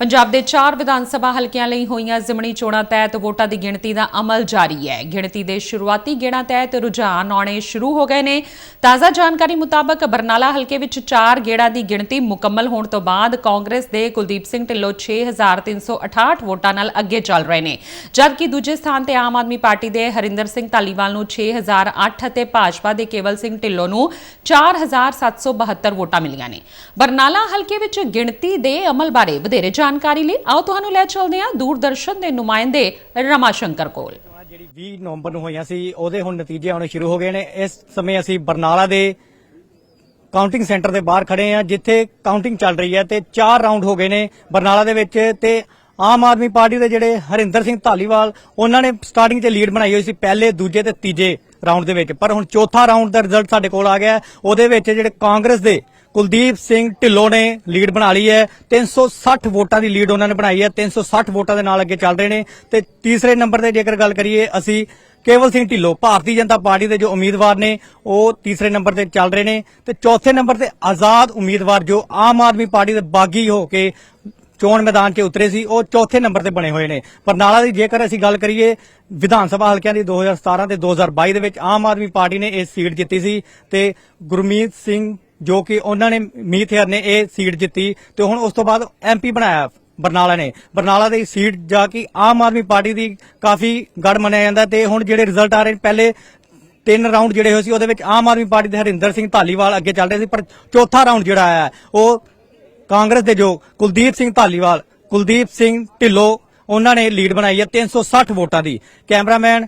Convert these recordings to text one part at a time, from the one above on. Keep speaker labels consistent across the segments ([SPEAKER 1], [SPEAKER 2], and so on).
[SPEAKER 1] ਪੰਜਾਬ ਦੇ 4 ਵਿਧਾਨ ਸਭਾ ਹਲਕਿਆਂ ਲਈ ਹੋਈਆਂ ਜ਼ਿਮਣੀ ਚੋਣਾਂ ਤਹਿਤ ਵੋਟਾਂ ਦੀ ਗਿਣਤੀ ਦਾ ਅਮਲ ਜਾਰੀ ਹੈ। ਗਿਣਤੀ ਦੇ ਸ਼ੁਰੂਆਤੀ ਗੇੜਾਂ ਤਹਿਤ ਰੁਝਾਨ ਆਉਣੇ ਸ਼ੁਰੂ ਹੋ ਗਏ ਨੇ। ਤਾਜ਼ਾ ਜਾਣਕਾਰੀ ਮੁਤਾਬਕ ਬਰਨਾਲਾ ਹਲਕੇ ਵਿੱਚ 4 ਗੇੜਾਂ ਦੀ ਗਿਣਤੀ ਮੁਕੰਮਲ ਹੋਣ ਤੋਂ ਬਾਅਦ ਕਾਂਗਰਸ ਦੇ ਕੁਲਦੀਪ ਸਿੰਘ ਢਿੱਲੋਂ 6368 ਵੋਟਾਂ ਨਾਲ ਅੱਗੇ ਚੱਲ ਰਹੇ ਨੇ। ਜਦਕਿ ਦੂਜੇ ਸਥਾਨ ਤੇ ਆਮ ਆਦਮੀ ਪਾਰਟੀ ਦੇ ਹਰਿੰਦਰ ਸਿੰਘ ਧਾਲੀਵਾਲ ਨੂੰ 6008 ਅਤੇ ਭਾਜਪਾ ਦੇ ਕੇਵਲ ਸਿੰਘ ਢਿੱਲੋਂ ਨੂੰ 4772 ਵੋਟਾਂ ਮਿਲੀਆਂ ਨੇ। ਬਰਨਾਲਾ ਹਲਕੇ ਵਿੱਚ ਗਿਣਤੀ ਦੇ ਅਮਲ ਬਾਰੇ ਵਧੇਰੇ ਜਾਣਕਾਰੀ ਲਈ ਆਓ ਤੁਹਾਨੂੰ ਲੈ ਚੱਲਦੇ ਹਾਂ ਦੂਰਦਰਸ਼ਨ ਦੇ ਨੁਮਾਇੰਦੇ ਰਮਾ ਸ਼ੰਕਰ ਕੋਲ।
[SPEAKER 2] ਜਿਹੜੀ 20 ਨਵੰਬਰ ਨੂੰ ਹੋਈਆਂ ਸੀ, ਉਹਦੇ ਹੁਣ ਨਤੀਜੇ ਆਉਣੇ ਸ਼ੁਰੂ ਹੋ ਗਏ ਨੇ। ਇਸ ਸਮੇਂ ਅਸੀਂ ਬਰਨਾਲਾ ਦੇ ਕਾਊਂਟਿੰਗ ਸੈਂਟਰ ਦੇ ਬਾਹਰ ਖੜੇ ਹਾਂ, ਜਿੱਥੇ ਕਾਊਂਟਿੰਗ ਚੱਲ ਰਹੀ ਹੈ ਤੇ 4 ਰਾਉਂਡ ਹੋ ਗਏ ਨੇ ਬਰਨਾਲਾ ਦੇ ਵਿੱਚ ਤੇ ਆਮ ਆਦਮੀ ਪਾਰਟੀ ਦੇ ਜਿਹੜੇ ਹਰਿੰਦਰ ਸਿੰਘ ਧਾਲੀਵਾਲ, ਉਹਨਾਂ ਨੇ ਸਟਾਰਟਿੰਗ 'ਚ ਲੀਡ ਬਣਾਈ ਹੋਈ ਸੀ, ਪਹਿਲੇ, ਦੂਜੇ ਤੇ ਤੀਜੇ ਰਾਉਂਡ ਦੇ ਵਿੱਚ। ਪਰ ਹੁਣ ਚੌਥਾ ਰਾਉਂਡ ਦਾ ਰਿਜ਼ਲਟ ਸਾਡੇ ਕੋਲ ਆ ਗਿਆ। ਉਹਦੇ ਵਿੱਚ ਜਿਹੜੇ ਕਾਂਗਰਸ ਦੇ ਕੁਲਦੀਪ ਸਿੰਘ ਢਿੱਲੋਂ ਨੇ ਲੀਡ ਬਣਾ ਲਈ ਹੈ। 360 ਵੋਟਾਂ ਦੀ ਲੀਡ ਉਹਨਾਂ ਨੇ ਬਣਾਈ ਹੈ। 360 ਵੋਟਾਂ ਦੇ ਨਾਲ ਅੱਗੇ ਚੱਲ ਰਹੇ ਨੇ। ਤੇ ਤੀਸਰੇ ਨੰਬਰ ਤੇ ਜੇਕਰ ਗੱਲ ਕਰੀਏ ਅਸੀਂ ਕੇਵਲ ਸਿੰਘ ਢਿੱਲੋਂ, ਭਾਰਤੀ ਜਨਤਾ ਪਾਰਟੀ ਦੇ ਜੋ ਉਮੀਦਵਾਰ ਨੇ, ਉਹ ਤੀਸਰੇ ਨੰਬਰ ਤੇ ਚੱਲ ਰਹੇ ਨੇ। ਤੇ ਚੌਥੇ ਨੰਬਰ ਤੇ ਆਜ਼ਾਦ ਉਮੀਦਵਾਰ ਜੋ ਆਮ ਆਦਮੀ ਪਾਰਟੀ ਦੇ ਬਾਗੀ ਹੋ ਕੇ ਚੋਣ ਮੈਦਾਨ 'ਚ ਉਤਰੇ ਸੀ, ਉਹ ਚੌਥੇ ਨੰਬਰ ਤੇ ਬਣੇ ਹੋਏ ਨੇ। ਬਰਨਾਲਾ ਦੀ ਜੇਕਰ ਅਸੀਂ ਗੱਲ ਕਰੀਏ ਵਿਧਾਨ ਸਭਾ ਹਲਕਿਆਂ ਦੀ 2017 ਤੇ 2022 ਦੇ ਵਿੱਚ ਆਮ ਆਦਮੀ ਪਾਰਟੀ ਨੇ ਇਹ ਸੀਟ ਜਿੱਤੀ ਸੀ ਤੇ ਗੁਰਮੀਤ ਸਿੰਘ ਜੋ ਕਿ ਉਹਨਾਂ ਨੇ ਮੀਤ ਹੇਅਰ ਨੇ ਇਹ ਸੀਟ ਜਿੱਤੀ ਤੇ ਹੁਣ ਉਸ ਤੋਂ ਬਾਅਦ ਐਮਪੀ ਬਣਾਇਆ ਬਰਨਾਲਾ ਨੇ। ਬਰਨਾਲਾ ਦੀ ਸੀਟ ਜਾ ਕੇ ਆਮ ਆਦਮੀ ਪਾਰਟੀ ਦੀ ਕਾਫੀ ਗੜ ਮੰਨਿਆ ਜਾਂਦਾ ਤੇ ਹੁਣ ਜਿਹੜੇ ਰਿਜ਼ਲਟ ਆ ਰਹੇ ਨੇ ਪਹਿਲੇ ਤਿੰਨ ਰਾਉਂਡ ਜਿਹੜੇ ਹੋਏ ਸੀ ਉਹਦੇ ਵਿੱਚ ਆਮ ਆਦਮੀ ਪਾਰਟੀ ਦੇ ਹਰਿੰਦਰ ਸਿੰਘ ਧਾਲੀਵਾਲ ਅੱਗੇ ਚੱਲ ਰਹੇ ਸੀ ਪਰ ਚੌਥਾ ਰਾਉਂਡ ਜਿਹੜਾ ਆਇਆ ਹੈ, ਉਹ ਕਾਂਗਰਸ ਦੇ ਜੋ ਕੁਲਦੀਪ ਸਿੰਘ ਧਾਲੀਵਾਲ ਕੁਲਦੀਪ ਸਿੰਘ ਢਿੱਲੋਂ ਉਹਨਾਂ ਨੇ ਲੀਡ ਬਣਾਈ ਹੈ 360 ਵੋਟਾਂ ਦੀ। ਕੈਮਰਾਮੈਨ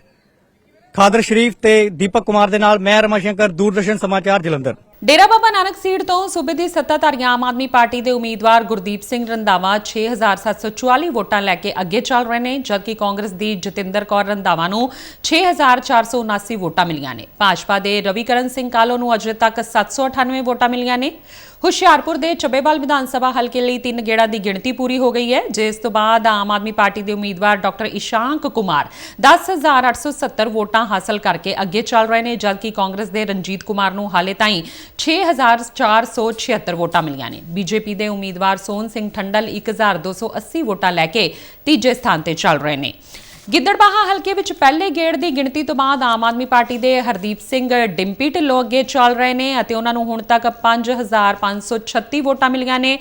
[SPEAKER 2] ਖਾਦਰ ਸ਼ਰੀਫ ਤੇ ਦੀਪਕ ਕੁਮਾਰ ਦੇ ਨਾਲ ਮੈਂ ਰਮਾ ਸ਼ੰਕਰ ਦੂਰਦਰਸ਼ਨ ਸਮਾਚਾਰ ਜਲੰਧਰ।
[SPEAKER 1] ਡੇਰਾ ਬਾਬਾ ਨਾਨਕ ਸੀਟ ਤੋਂ ਸੂਬੇ ਦੀ ਸੱਤਾਧਾਰੀ ਆਮ ਆਦਮੀ ਪਾਰਟੀ ਦੇ ਉਮੀਦਵਾਰ ਗੁਰਦੀਪ ਸਿੰਘ ਰੰਧਾਵਾ 6744 ਵੋਟਾਂ ਲੈ ਕੇ ਅੱਗੇ ਚੱਲ ਰਹੇ ਨੇ, ਜਦਕਿ ਕਾਂਗਰਸ ਦੀ ਜਤਿੰਦਰ ਕੌਰ ਰੰਧਾਵਾ ਨੂੰ 6479 ਵੋਟਾਂ ਮਿਲੀਆਂ ਨੇ। ਭਾਜਪਾ ਦੇ ਰਵੀਕਰਨ ਸਿੰਘ ਕਾਲੋ ਨੂੰ ਅਜੇ ਤੱਕ 798 ਵੋਟਾਂ ਮਿਲੀਆਂ ਨੇ। ਹੁਸ਼ਿਆਰਪੁਰ ਦੇ ਚੱਬੇਵਾਲ ਵਿਧਾਨ ਸਭਾ ਹਲਕੇ ਲਈ ਤਿੰਨ ਗੇੜਾਂ ਦੀ ਗਿਣਤੀ ਪੂਰੀ ਹੋ ਗਈ ਹੈ, ਜਿਸ ਤੋਂ ਬਾਅਦ ਆਮ ਆਦਮੀ ਪਾਰਟੀ ਦੇ ਉਮੀਦਵਾਰ ਡਾਕਟਰ ਇਸ਼ਾਂਕ ਕੁਮਾਰ 10870 ਵੋਟਾਂ ਹਾਸਲ ਕਰਕੇ ਅੱਗੇ ਚੱਲ ਰਹੇ ਨੇ, ਜਦਕਿ ਕਾਂਗਰਸ ਦੇ ਰਣਜੀਤ ਕੁਮਾਰ ਨੂੰ ਹਾਲੇ ਤਾਈਂ 6476 ਵੋਟਾਂ ਮਿਲੀਆਂ ਨੇ। ਬੀਜੇਪੀ ਦੇ ਉਮੀਦਵਾਰ ਸੋਨ ਸਿੰਘ ਠੰਡਲ 1280 ਵੋਟਾਂ ਲੈ ਕੇ ਤੀਜੇ ਸਥਾਨ ਤੇ ਚੱਲ ਰਹੇ ਨੇ। ਗਿੱਦੜਬਾਹਾ ਹਲਕੇ ਵਿੱਚ ਪਹਿਲੇ ਗੇੜ ਦੀ ਗਿਣਤੀ ਤੋਂ ਬਾਅਦ ਆਮ ਆਦਮੀ ਪਾਰਟੀ ਦੇ ਹਰਦੀਪ ਸਿੰਘ ਡਿੰਪੀ ਢਿੱਲੋਂ ਅੱਗੇ ਚੱਲ ਰਹੇ ਨੇ ਅਤੇ ਉਹਨਾਂ ਨੂੰ ਹੁਣ ਤੱਕ 5536 ਵੋਟਾਂ ਮਿਲੀਆਂ ਨੇ।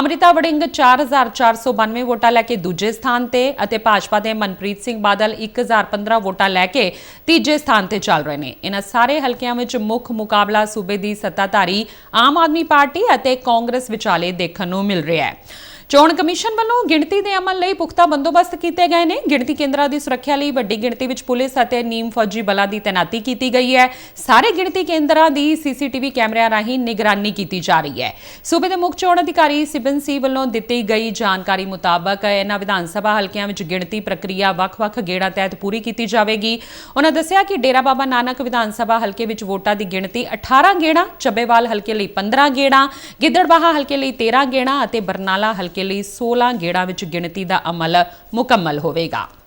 [SPEAKER 1] ਅਮ੍ਰਿਤਾ ਵੜਿੰਗ 4492 ਵੋਟਾਂ ਲੈ ਕੇ ਦੂਜੇ ਸਥਾਨ ਤੇ ਅਤੇ ਭਾਜਪਾ ਦੇ ਮਨਪ੍ਰੀਤ ਸਿੰਘ ਬਾਦਲ 1015 ਵੋਟਾਂ ਲੈ ਕੇ ਤੀਜੇ ਸਥਾਨ ਤੇ ਚੱਲ ਰਹੇ ਨੇ। ਇਹਨਾਂ ਸਾਰੇ ਹਲਕਿਆਂ ਵਿੱਚ ਮੁੱਖ ਮੁਕਾਬਲਾ ਸੂਬੇ ਦੀ ਸੱਤਾਧਾਰੀ ਆਮ ਆਦਮੀ ਪਾਰਟੀ ਅਤੇ ਕਾਂਗਰਸ ਵਿਚਾਲੇ ਦੇਖਣ ਨੂੰ ਮਿਲ ਰਿਹਾ ਹੈ। ਚੋਣ ਕਮਿਸ਼ਨ ਵੱਲੋਂ ਗਿਣਤੀ ਦੇ ਅਮਲ ਲਈ ਪੁਖਤਾ ਬੰਦੋਬਸਤ ਕੀਤੇ ਗਏ ਨੇ। ਗਿਣਤੀ ਕੇਂਦਰਾਂ ਦੀ ਸੁਰੱਖਿਆ ਲਈ ਵੱਡੀ ਗਿਣਤੀ ਵਿੱਚ ਪੁਲਿਸ ਅਤੇ ਨੀਮ ਫੌਜੀ ਬਲਾਂ ਦੀ ਤੈਨਾਤੀ ਕੀਤੀ ਗਈ ਹੈ। ਸਾਰੇ ਗਿਣਤੀ ਕੇਂਦਰਾਂ ਦੀ ਸੀਸੀਟੀਵੀ ਕੈਮਰਿਆਂ ਰਾਹੀਂ ਨਿਗਰਾਨੀ ਕੀਤੀ ਜਾ ਰਹੀ ਹੈ। ਸੂਬੇ ਦੇ ਮੁੱਖ ਚੋਣ ਅਧਿਕਾਰੀ ਸਿਬਨ ਸੀ ਵੱਲੋਂ ਦਿੱਤੀ ਗਈ ਜਾਣਕਾਰੀ ਮੁਤਾਬਕ ਇਹਨਾਂ ਵਿਧਾਨ ਸਭਾ ਹਲਕਿਆਂ ਵਿੱਚ ਗਿਣਤੀ ਪ੍ਰਕਿਰਿਆ ਵੱਖ-ਵੱਖ ਗੇੜਾਂ ਤਹਿਤ ਪੂਰੀ ਕੀਤੀ ਜਾਵੇਗੀ। ਉਹਨਾਂ ਦੱਸਿਆ ਕਿ ਡੇਰਾ ਬਾਬਾ ਨਾਨਕ ਵਿਧਾਨ ਸਭਾ ਹਲਕੇ ਵਿੱਚ ਵੋਟਾਂ ਦੀ ਗਿਣਤੀ 18 ਗੇੜਾਂ, ਚੱਬੇਵਾਲ ਹਲਕੇ ਲਈ 15 ਗੇੜਾਂ, ਗਿੱਦੜਬਾਹਾ ਹਲਕੇ ਲਈ 13 ਗੇੜਾਂ ਅਤੇ ਬਰਨਾਲਾ ਹਲਕੇ ਹਲਕੇ ਲਈ 16 ਗੇੜਾਂ ਵਿੱਚ ਗਿਣਤੀ ਦਾ ਅਮਲ ਮੁਕੰਮਲ ਹੋਵੇਗਾ।